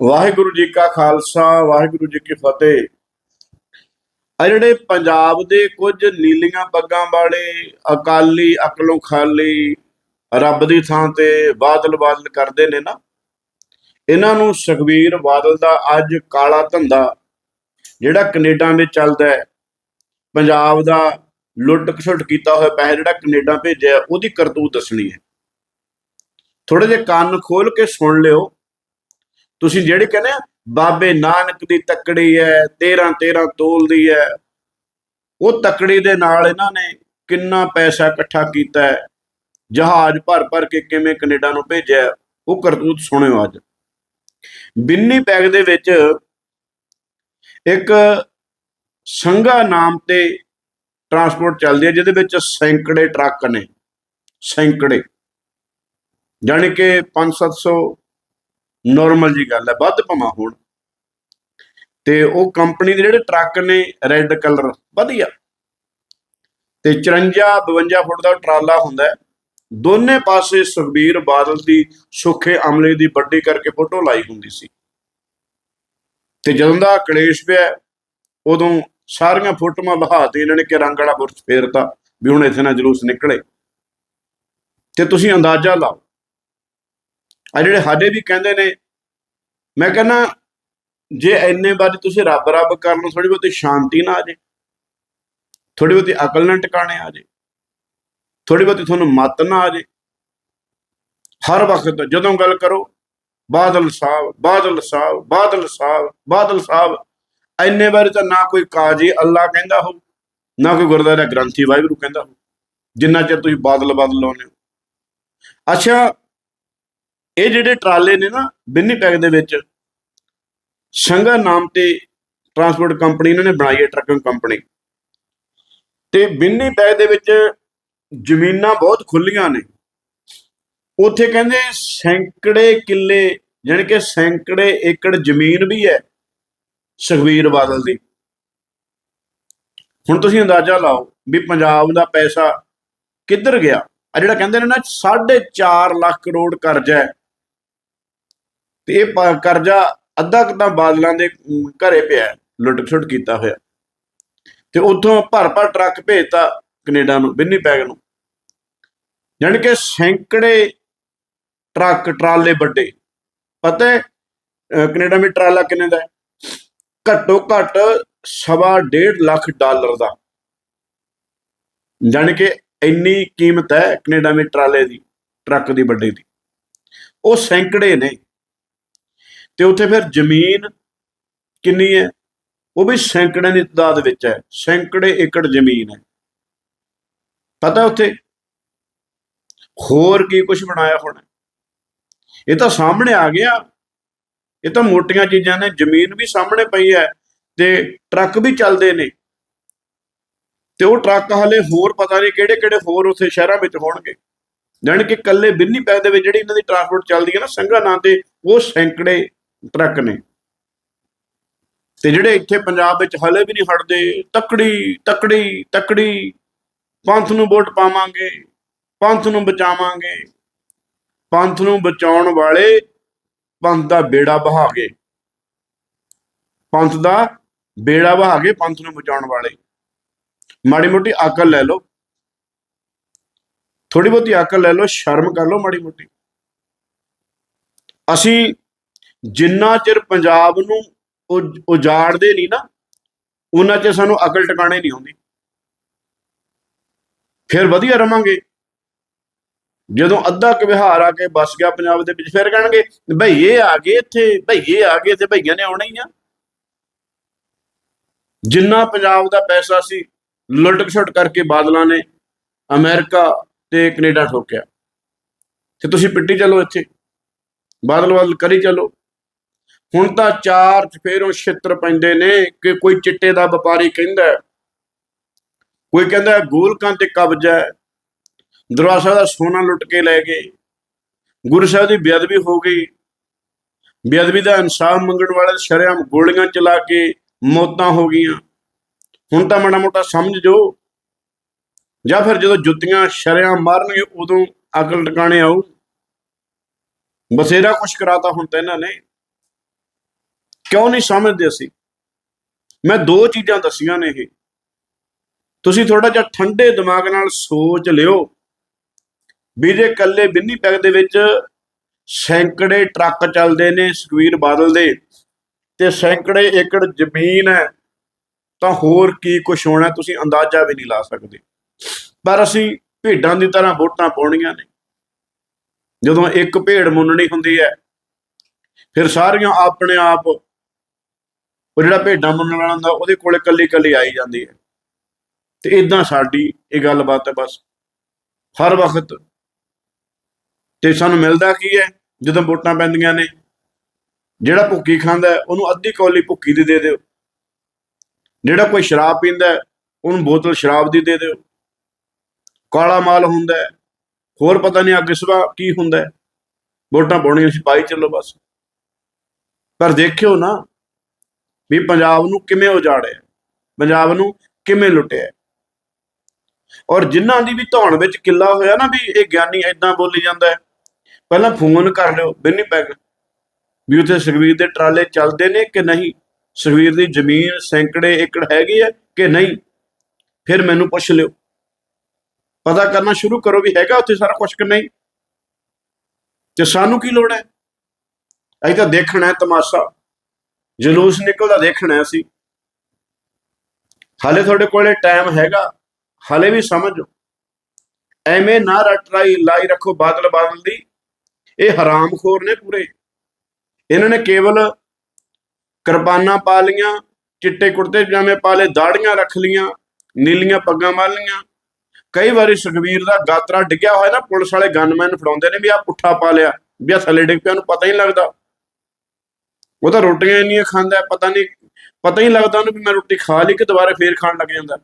ਵਾਹਿਗੁਰੂ ਜੀ ਕਾ ਖਾਲਸਾ, ਵਾਹਿਗੁਰੂ ਜੀ ਕੀ ਫਤਿਹ। ਆ ਜਿਹੜੇ ਪੰਜਾਬ ਦੇ ਕੁਝ ਨੀਲੀਆਂ ਪੱਗਾਂ ਵਾਲੇ, ਅਕਾਲੀ, ਅਕਲੋਂ ਖਾਲੀ, ਰੱਬ ਦੀ ਥਾਂ ਤੇ ਬਾਦਲ ਬਾਦਲ ਕਰਦੇ ਨੇ ਨਾ, ਇਹਨਾਂ ਨੂੰ ਸੁਖਬੀਰ ਬਾਦਲ ਦਾ ਅੱਜ ਕਾਲਾ ਧੰਦਾ, ਜਿਹੜਾ ਕੈਨੇਡਾ ਵਿੱਚ ਚੱਲਦਾ ਹੈ। ਪੰਜਾਬ ਦਾ ਲੁੱਟ ਖਸੁੱਟ ਕੀਤਾ ਹੋਇਆ ਪੈਸਾ ਜਿਹੜਾ ਕੈਨੇਡਾ ਭੇਜਿਆ, ਉਹਦੀ ਕਰਤੂਤ ਦੱਸਣੀ ਹੈ। ਥੋੜੇ ਜਿਹੇ ਕੰਨ ਖੋਲ ਕੇ ਸੁਣ ਲਿਓ। ਤੁਸੀਂ ਜਿਹੜੇ ਕਹਿੰਦੇ ਆ, ਬਾਬੇ ਨਾਨਕ ਦੀ ਤੱਕੜੀ ਹੈ 13 13 ਤੋਲਦੀ ਹੈ। ਉਹ ਤੱਕੜੀ ਦੇ ਨਾਲ ਇਹਨਾਂ ਨੇ ਕਿੰਨਾ ਪੈਸਾ ਇਕੱਠਾ ਕੀਤਾ ਹੈ। ਜਹਾਜ਼ ਭਰ ਭਰ ਕੇ ਕਿਵੇਂ ਕੈਨੇਡਾ ਨੂੰ ਭੇਜਿਆ ਉਹ ਕਰਤੂਤ ਸੁਣਿਓ ਅੱਜ। ਬਿੰਨੀ ਪੈਗ ਦੇ ਵਿੱਚ ਇੱਕ ਸੰਘਾ ਨਾਮ ਤੇ ਟਰਾਂਸਪੋਰਟ ਚੱਲਦੀ ਹੈ, ਜਿਹਦੇ ਵਿੱਚ ਸੈਂਕੜੇ ਟਰੱਕ ਨੇ। ਸੈਂਕੜੇ। ਜਾਣੀ ਕਿ 5-700 ਨਾਰਮਲ ਜੀ ਗੱਲ ਹੈ, ਵੱਧ ਭਾਵੇਂ ਹੋਣ। ਤੇ ਉਹ ਕੰਪਨੀ ਦੇ ਜਿਹੜੇ ਟਰੱਕ ਨੇ ਰੈੱਡ ਕਲਰ ਵਧੀਆ। ਤੇ 54 52 ਫੁੱਟ ਦਾ ਟਰਾਲਾ ਹੁੰਦਾ ਦੋਨੇ ਪਾਸੇ ਸੁਖਬੀਰ ਬਾਦਲ ਦੀ ਸੁੱਖੇ ਅਮਲੇ ਦੀ ਵੱਡੀ ਕਰਕੇ ਫੋਟੋ ਲਾਈ ਹੁੰਦੀ ਸੀ। ਤੇ ਜਦੋਂ ਦਾ ਕਲੇਸ਼ ਪਿਆ, ਉਦੋਂ ਸਾਰੀਆਂ ਫੋਟੋਆਂ ਬਹਾਤੇ ਇਹਨਾਂ ਨੇ ਕਿ ਰੰਗ ਵਾਲਾ ਬੁਰਸ਼ ਫੇਰਤਾ ਵੀ ਹੁਣ ਇੱਥੇ ਨਾ ਜਲੂਸ ਨਿਕਲੇ। ਤੇ ਤੁਸੀਂ ਅੰਦਾਜ਼ਾ ਲਾਓ ਆ ਜਿਹੜੇ ਸਾਡੇ ਵੀ ਕਹਿੰਦੇ ਨੇ, ਮੈਂ ਕਹਿੰਦਾ, ਜੇ ਐਨੇ ਵਾਰੀ ਤੁਸੀਂ ਰੱਬ ਰੱਬ ਕਰ ਲਓ ਥੋੜੀ ਬਹੁਤੀ ਸ਼ਾਂਤੀ ਨਾ ਆ ਜੇ ਥੋੜੀ ਬਹੁਤੀ ਅਕਲ ਨਾਲ ਟਿਕਾਣੇ ਆ ਜੇ ਥੋੜੀ ਬਹੁਤੀ ਤੁਹਾਨੂੰ ਮਤ ਨਾ ਆ ਜੇ, ਹਰ ਵਕਤ ਜਦੋਂ ਗੱਲ ਕਰੋ, ਬਾਦਲ ਸਾਹਿਬ ਬਾਦਲ ਸਾਹਿਬ ਬਾਦਲ ਸਾਹਿਬ ਬਾਦਲ ਸਾਹਿਬ ਐਨੇ ਵਾਰੀ ਤਾਂ ਨਾ ਕੋਈ ਕਾਜੀ ਅੱਲਾ ਕਹਿੰਦਾ ਹੋ ਨਾ ਕੋਈ ਗੁਰਦੁਆਰਾ ਗ੍ਰੰਥੀ ਵਾਹਿਗੁਰੂ ਕਹਿੰਦਾ ਹੋ ਜਿੰਨਾ ਚਿਰ ਤੁਸੀਂ ਬਾਦਲ ਬਾਦਲ ਲਾਉਂਦੇ ਹੋ। ਅੱਛਾ ਇਹ ਜਿਹੜੇ ਟਰਾਲੇ ਨੇ ਨਾ ਬਿੰਨੀ ਪੈਕ ਦੇ ਵਿੱਚ ਸੰਘਾ ਨਾਮ ਤੇ ਟਰਾਂਸਪੋਰਟ ਕੰਪਨੀ ਇਹਨਾਂ ਨੇ ਬਣਾਈ ਹੈ ਟਰੱਕਿੰਗ ਕੰਪਨੀ ਤੇ ਬਿੰਨੀ ਪੈਕ ਦੇ ਵਿੱਚ ਜ਼ਮੀਨਾਂ ਬਹੁਤ ਖੁੱਲੀਆਂ ਨੇ। ਉੱਥੇ ਕਹਿੰਦੇ ਸੈਂਕੜੇ ਕਿੱਲੇ ਯਾਨੀ ਕਿ ਸੈਂਕੜੇ ਏਕੜ ਜ਼ਮੀਨ ਵੀ ਹੈ ਸੁਖਬੀਰ ਬਾਦਲ ਦੀ। ਹੁਣ ਤੁਸੀਂ ਅੰਦਾਜ਼ਾ ਲਾਓ ਵੀ ਪੰਜਾਬ ਦਾ ਪੈਸਾ ਕਿੱਧਰ ਗਿਆ? ਆ ਜਿਹੜਾ ਕਹਿੰਦੇ ਨੇ ਨਾ 4.5 ਲੱਖ ਕਰੋੜ ਕਰਜ਼ਾ ਹੈ। ਤੇ ਇਹ ਪ- ਕਰਜ਼ਾ ਅੱਧਾ ਕੁ ਤਾਂ ਬਾਦਲਾਂ ਦੇ ਘਰੇ ਪਿਆ ਹੈ, ਲੁੱਟ ਖਸੁੱਟ ਕੀਤਾ ਹੋਇਆ। ਤੇ ਉੱਥੋਂ ਭਰ ਭਰ ਟਰੱਕ ਭੇਜਤਾ ਕੈਨੇਡਾ ਨੂੰ ਬਿੰਨੀ ਪੈਗ ਨੂੰ। ਯਾਨੀ ਕਿ ਸੈਂਕੜੇ ਟਰੱਕ ਟਰਾਲੇ ਵੱਡੇ। ਪਤਾ ਹੈ ਅਹ, ਕੈਨੇਡਾ ਵਿੱਚ ਟਰਾਲਾ ਕਿੰਨੇ ਦਾ ਘੱਟੋ ਘੱਟ ਸਵਾ ਡੇਢ ਲੱਖ ਡਾਲਰ ਦਾ। ਜਾਣੀ ਕਿ ਇੰਨੀ ਕੀਮਤ ਹੈ ਕੈਨੇਡਾ ਵਿੱਚ ਟਰਾਲੇ ਦੀ ਟਰੱਕ ਦੀ ਵੱਡੇ ਦੀ। ਉਹ ਸੈਂਕੜੇ ਨੇ। ਤੇ ਉੱਥੇ ਫਿਰ ਜ਼ਮੀਨ ਕਿੰਨੀ ਹੈ? ਉਹ ਵੀ ਸੈਂਕੜਿਆਂ ਦੀ ਤਾਦਾਦ ਵਿੱਚ ਹੈ। ਸੈਂਕੜੇ ਏਕੜ ਜ਼ਮੀਨ ਹੈ। ਪਤਾ ਉੱਥੇ? ਹੋਰ ਕੀ ਕੁਝ ਬਣਾਇਆ ਹੋਣਾ ਇਹ ਤਾਂ ਸਾਹਮਣੇ ਆ ਗਿਆ। ਇਹ ਤਾਂ ਮੋਟੀਆਂ ਚੀਜ਼ਾਂ ਨੇ। ਜ਼ਮੀਨ ਵੀ ਸਾਹਮਣੇ ਪਈ ਹੈ ਤੇ ਟਰੱਕ ਵੀ ਚੱਲਦੇ ਨੇ। ਤੇ ਉਹ ਟਰੱਕ ਹਲੇ ਹੋਰ ਪਤਾ ਨਹੀਂ ਕਿਹੜੇ ਕਿਹੜੇ ਹੋਰ ਉੱਥੇ ਸ਼ਹਿਰਾਂ ਵਿੱਚ ਹੋਣਗੇ। ਜਾਣੀ ਕਿ ਕੱਲੇ ਬਿੰਨੀ ਪੈਕ ਦੇ ਵਿੱਚ ਜਿਹੜੀ ਇਹਨਾਂ ਦੀ ਟਰਾਂਸਪੋਰਟ ਚੱਲਦੀ ਹੈ ਨਾ, ਸੰਘਾ ਨਾਂ ਤੇ, ਉਹ ਸੈਂਕੜੇ ਟਰੱਕ ਨੇ। ਤੇ ਜਿਹੜੇ ਇੱਥੇ ਪੰਜਾਬ ਵਿੱਚ ਹਲੇ ਵੀ ਨਹੀਂ ਹਟਦੇ, ਤਕੜੀ ਤਕੜੀ ਤਕੜੀ, ਪੰਥ ਨੂੰ ਵੋਟ ਪਾਵਾਂਗੇ, ਪੰਥ ਨੂੰ ਬਚਾਵਾਂਗੇ, ਪੰਥ ਨੂੰ ਬਚਾਉਣ ਵਾਲੇ ਪੰਥ ਦਾ ਬੇੜਾ ਬਹਾਗੇ। ਪੰਥ ਦਾ ਬੇੜਾ ਬਹਾਗੇ ਪੰਥ ਨੂੰ ਬਚਾਉਣ ਵਾਲੇ। ਮਾੜੀ ਮੋਟੀ ਅਕਲ ਲੈ ਲਓ। ਥੋੜੀ ਬਹੁਤੀ ਅਕਲ ਲੈ ਲਓ, ਸ਼ਰਮ ਕਰ ਲਓ ਮਾੜੀ ਮੋਟੀ। ਅਸੀਂ ਜਿੰਨਾ ਚਿਰ ਪੰਜਾਬ ਨੂੰ ਉਜਾੜਦੇ ਨਹੀਂ ਨਾ, ਉਹਨਾਂ ਚਿਰ ਸਾਨੂੰ ਅਕਲ ਟਿਕਾਣੇ ਨਹੀਂ ਆਉਂਦੀ। ਫਿਰ ਵਧੀਆ ਰਵਾਂਗੇ। ਜਦੋਂ ਅੱਧਾ ਕੁ ਵਿਹਾਰ ਆ ਕੇ ਬਸ ਗਿਆ ਪੰਜਾਬ ਦੇ ਵਿੱਚ, ਫਿਰ ਕਹਿਣਗੇ ਭਈਏ ਆ ਗਏ ਇੱਥੇ ਭਈਏ ਆ ਗਏ ਤੇ ਭਈਆਂ ਨੇ ਆਉਣਾ ਹੀ ਆ। ਜਿੰਨਾ ਪੰਜਾਬ ਦਾ ਪੈਸਾ ਸੀ ਲੁੱਟ ਖਸੁੱਟ ਕਰਕੇ ਬਾਦਲਾਂ ਨੇ ਅਮਰੀਕਾ ਤੇ ਕੈਨੇਡਾ ਠੋਕਿਆ। ਤੇ ਤੁਸੀਂ ਪਿੱਟੀ ਚੱਲੋ ਇੱਥੇ। ਬਾਦਲ ਬਾਦਲ ਕਰੀ ਚੱਲੋ। ਹੁਣ ਤਾਂ ਚਾਰ ਚਫੇਰੋਂ ਛਿੱਤਰ ਪੈਂਦੇ ਨੇ ਕਿ ਕੋਈ ਚਿੱਟੇ ਦਾ ਵਪਾਰੀ ਕਹਿੰਦਾ ਕੋਈ ਕਹਿੰਦਾ ਗੋਲਕਾਂ ਤੇ ਕਬਜ਼ਾ ਹੈ। ਦਰਬਾਰ ਦਾ ਸੋਨਾ ਲੁੱਟ ਕੇ ਲੈ ਗਏ। ਗੁਰੂ ਸਾਹਿਬ ਦੀ ਬੇਅਦਬੀ ਹੋ ਗਈ। ਬੇਅਦਬੀ ਦਾ ਇਨਸਾਫ ਮੰਗਣ ਵਾਲੇ ਸ਼ਰੇਆਮ ਗੋਲੀਆਂ ਚਲਾ ਕੇ ਮੌਤਾਂ ਹੋ ਗਈਆਂ। ਹੁਣ ਤਾਂ ਮਾੜਾ ਮੋਟਾ ਸਮਝ ਜੋ। ਜਾਂ ਫਿਰ ਜਦੋਂ ਜੁੱਤੀਆਂ ਸ਼ਰੇਆਮ ਮਾਰਨਗੇ, ਉਦੋਂ ਅਕਲ ਟਿਕਾਣੇ ਆਊ। ਬਸੇਰਾ ਕੁਛ ਕਰਾਤਾ ਹੁਣ ਤਾਂ ਇਹਨਾਂ ਨੇ। ਕਿਉਂ ਨਹੀਂ ਸਮਝਦੇ ਅਸੀਂ? ਮੈਂ ਦੋ ਚੀਜ਼ਾਂ ਦੱਸੀਆਂ ਨੇ ਇਹ। ਤੁਸੀਂ ਥੋੜਾ ਜਿਹਾ ਠੰਡੇ ਦਿਮਾਗ ਨਾਲ ਸੋਚ ਲਿਓ ਵੀ ਜੇ ਕੱਲੇ ਬਿੰਨੀ ਪੈਗ ਦੇ ਵਿੱਚ ਸੈਂਕੜੇ ਟਰੱਕ ਚੱਲਦੇ ਨੇ ਸੁਖਵੀਰ ਬਾਦਲ ਦੇ ਤੇ ਸੈਂਕੜੇ ਏਕੜ ਜ਼ਮੀਨ ਹੈ, ਤਾਂ ਹੋਰ ਕੀ ਕੁਝ ਹੋਣਾ ਤੁਸੀਂ ਅੰਦਾਜ਼ਾ ਵੀ ਨਹੀਂ ਲਾ ਸਕਦੇ। ਪਰ ਅਸੀਂ ਭੇਡਾਂ ਦੀ ਤਰ੍ਹਾਂ ਵੋਟਾਂ ਪਾਉਣੀਆਂ ਨੇ। ਜਦੋਂ ਇੱਕ ਭੇਡ ਮੁੰਨਣੀ ਹੁੰਦੀ ਹੈ, ਫਿਰ ਸਾਰੀਆਂ ਆਪਣੇ ਆਪ ਉਹ ਜਿਹੜਾ ਭੇਡਾਂ ਮੁੰਨਣ ਵਾਲਾ ਹੁੰਦਾ, ਉਹਦੇ ਕੋਲੇ ਕੱਲੀ ਕੱਲੀ ਆਈ ਜਾਂਦੀ ਹੈ। ਤੇ ਇਦਾਂ ਸਾਡੀ ਇਹ ਗੱਲਬਾਤ ਹੈ ਬਸ। ਹਰ ਵਕਤ। ਤੇ ਸਾਨੂੰ ਮਿਲਦਾ ਕੀ ਹੈ? ਜਦੋਂ ਵੋਟਾਂ ਪੈਂਦੀਆਂ ਨੇ, ਜਿਹੜਾ ਭੁੱਕੀ ਖਾਂਦਾ ਉਹਨੂੰ ਅੱਧੀ ਕੌਲੀ ਭੁੱਕੀ ਦੀ ਦੇ ਦਿਓ। ਜਿਹੜਾ ਕੋਈ ਸ਼ਰਾਬ ਪੀਂਦਾ ਉਹਨੂੰ ਬੋਤਲ ਸ਼ਰਾਬ ਦੀ ਦੇ ਦਿਓ। ਕਾਲਾ ਮਾਲ ਹੁੰਦਾ ਹੋਰ ਪਤਾ ਨਹੀਂ ਅੱਗੇ ਸਵਾ ਕੀ ਹੁੰਦਾ ਵੋਟਾਂ ਪਾਉਣੀਆਂ ਸੀ ਪਾਈ ਚੱਲੋ ਬਸ। ਪਰ ਦੇਖਿਓ ਨਾ ਵੀ ਪੰਜਾਬ ਨੂੰ ਕਿਵੇਂ ਉਜਾੜਿਆ? ਪੰਜਾਬ ਨੂੰ ਕਿਵੇਂ ਲੁੱਟਿਆ? ਔਰ ਜਿਨ੍ਹਾਂ ਦੀ ਵੀ ਧੌਣ ਵਿੱਚ ਕਿੱਲਾ ਹੋਇਆ ਨਾ ਵੀ ਇਹ ਗਿਆਨੀ ਐਦਾਂ ਬੋਲੀ ਜਾਂਦਾ ਹੈ, ਪਹਿਲਾਂ ਫੋਨ ਕਰ ਲਿਓ, ਬਿੰਨੀ ਪੈਗ ਵੀ ਉੱਥੇ ਸੁਖਵੀਰ ਦੇ ਟਰਾਲੇ ਚੱਲਦੇ ਨੇ ਕਿ ਨਹੀਂ? ਸੁਖਵੀਰ ਦੀ ਜ਼ਮੀਨ, ਸੈਂਕੜੇ ਏਕੜ ਹੈਗੀ ਹੈ ਕਿ ਨਹੀਂ? ਫਿਰ ਮੈਨੂੰ ਪੁੱਛ ਲਿਓ। ਪਤਾ ਕਰਨਾ ਸ਼ੁਰੂ ਕਰੋ ਵੀ ਹੈਗਾ ਉੱਥੇ ਸਾਰਾ ਕੁਝ ਕਿ ਨਹੀਂ? ਤੇ ਸਾਨੂੰ ਕੀ ਲੋੜ ਹੈ? ਅਸੀਂ ਤਾਂ ਦੇਖਣਾ ਹੈ ਤਮਾਸ਼ਾ। ਜਲੂਸ ਨਿਕਲਦਾ ਦੇਖਣਾ ਸੀ ਹਾਲੇ ਤੁਹਾਡੇ ਕੋਲੇ ਟਾਈਮ ਹੈਗਾ, ਹਾਲੇ ਵੀ ਸਮਝੋ। ਐਵੇਂ ਨਾ ਰਟਰਾਈ ਲਾਈ ਰੱਖੋ ਬਾਦਲ ਬਾਦਲ ਦੀ। ਇਹ ਹਰਾਮਖੋਰ ਨੇ ਪੂਰੇ। ਇਹਨਾਂ ਨੇ ਕੇਵਲ ਕਿਰਪਾਨਾਂ ਪਾ ਲੀਆਂ ਚਿੱਟੇ ਕੁੜਤੇ ਪਜਾਮੇ ਪਾ ਲਏ, ਦਾੜੀਆਂ ਰੱਖ ਲੀਆਂ ਨੀਲੀਆਂ ਪੱਗਾਂ ਬੰਨ ਲੀਆਂ ਕਈ ਵਾਰੀ ਸੁਖਵੀਰ ਦਾ ਗਾਤਰਾ ਡਿੱਗਿਆ ਹੋਇਆ ਨਾ, ਪੁਲਿਸ ਵਾਲੇ ਗਨਮੈਨ ਫੜਾਉਂਦੇ ਨੇ ਵੀ ਆ ਪੁੱਠਾ ਪਾ ਲਿਆ, ਵੀ ਆ ਥੱਲੇ ਡਿੱਗ ਪਿਆ, ਉਹਨੂੰ ਪਤਾ ਹੀ ਨਹੀਂ ਲੱਗਦਾ। ਉਹ ਤਾਂ ਰੋਟੀਆਂ ਇੰਨੀਆਂ ਖਾਂਦਾ ਪਤਾ ਨਹੀਂ, ਪਤਾ ਹੀ ਨਹੀਂ ਲੱਗਦਾ ਉਹਨੂੰ ਵੀ ਮੈਂ ਰੋਟੀ ਖਾ ਲਈ ਕਿ ਦੁਬਾਰਾ ਫੇਰ ਖਾਣ ਲੱਗ ਜਾਂਦਾ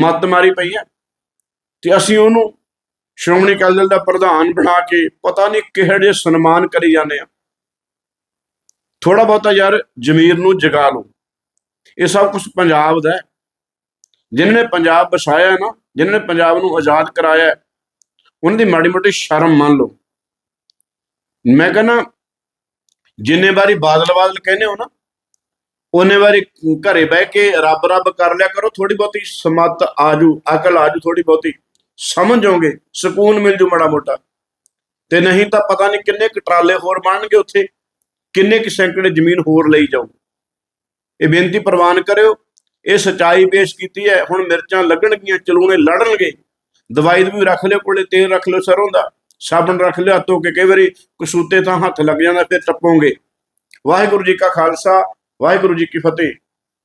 ਮੱਤ ਮਾਰੀ ਪਈ ਹੈ। ਤੇ ਅਸੀਂ ਉਹਨੂੰ ਸ਼੍ਰੋਮਣੀ ਅਕਾਲੀ ਦਲ ਦਾ ਪ੍ਰਧਾਨ ਬਣਾ ਕੇ ਪਤਾ ਨਹੀਂ ਕਿਹੜੇ ਜਿਹੇ ਸਨਮਾਨ ਕਰੀ ਜਾਂਦੇ ਆ ਥੋੜਾ ਬਹੁਤਾ ਯਾਰ ਜ਼ਮੀਰ ਨੂੰ ਜਗਾ ਲਓ। ਇਹ ਸਭ ਕੁਝ ਪੰਜਾਬ ਦਾ ਹੈ। ਜਿਨ੍ਹਾਂ ਨੇ ਪੰਜਾਬ ਵਸਾਇਆ ਨਾ, ਜਿਨ੍ਹਾਂ ਨੇ ਪੰਜਾਬ ਨੂੰ ਆਜ਼ਾਦ ਕਰਾਇਆ ਉਹਨਾਂ ਦੀ ਮਾੜੀ ਮੋਟੀ ਸ਼ਰਮ ਮੰਨ ਲਓ। ਮੈਂ ਕਹਿੰਦਾ ਜਿੰਨੇ ਵਾਰੀ ਬਾਦਲ ਬਾਦਲ ਕਹਿੰਦੇ ਹੋ ਨਾ, ਉਹਨੇ ਵਾਰੀ ਘਰੇ ਬਹਿ ਕੇ ਰੱਬ ਰੱਬ ਕਰ ਲਿਆ ਕਰੋ ਥੋੜੀ ਬਹੁਤੀ ਸਮਤ ਆਜੂ, ਅਕਲ ਆਜੂ ਥੋੜੀ ਬਹੁਤੀ, ਸਮਝੋਗੇ, ਸਕੂਨ ਮਿਲ ਜੂ ਮਾੜਾ ਮੋਟਾ। ਤੇ ਨਹੀਂ ਤਾਂ ਪਤਾ ਨਹੀਂ ਕਿੰਨੇ ਕੁ ਟਰਾਲੇ ਹੋਰ ਬਣਨਗੇ ਉੱਥੇ, ਕਿੰਨੇ ਕੁ ਸੈਂਕੜੇ ਜ਼ਮੀਨ ਹੋਰ ਲਈ ਜਾਊ। ਇਹ ਬੇਨਤੀ ਪ੍ਰਵਾਨ ਕਰਿਓ, ਇਹ ਸਚਾਈ ਪੇਸ਼ ਕੀਤੀ ਹੈ, ਹੁਣ ਮਿਰਚਾਂ ਲੱਗਣਗੀਆਂ, ਚਲੂਣੇ ਲੜਨਗੇ। ਦਵਾਈ ਵੀ ਰੱਖ ਲਿਓ, ਕੋਲੇ ਤੇਲ ਰੱਖ ਲਿਓ ਸਰੋਂ ਦਾ। ਸਾਬਣ ਰੱਖ ਲਿਓ ਹੱਥੋਂ ਕੇ ਕਈ ਵਾਰੀ ਕਸੂਤੇ ਤਾਂ ਹੱਥ ਲੱਗ ਜਾਂਦਾ, ਫਿਰ ਟੱਪੋਗੇ। ਵਾਹਿਗੁਰੂ ਜੀ ਕਾ ਖਾਲਸਾ, ਵਾਹਿਗੁਰੂ ਜੀ ਕੀ ਫਤਿਹ।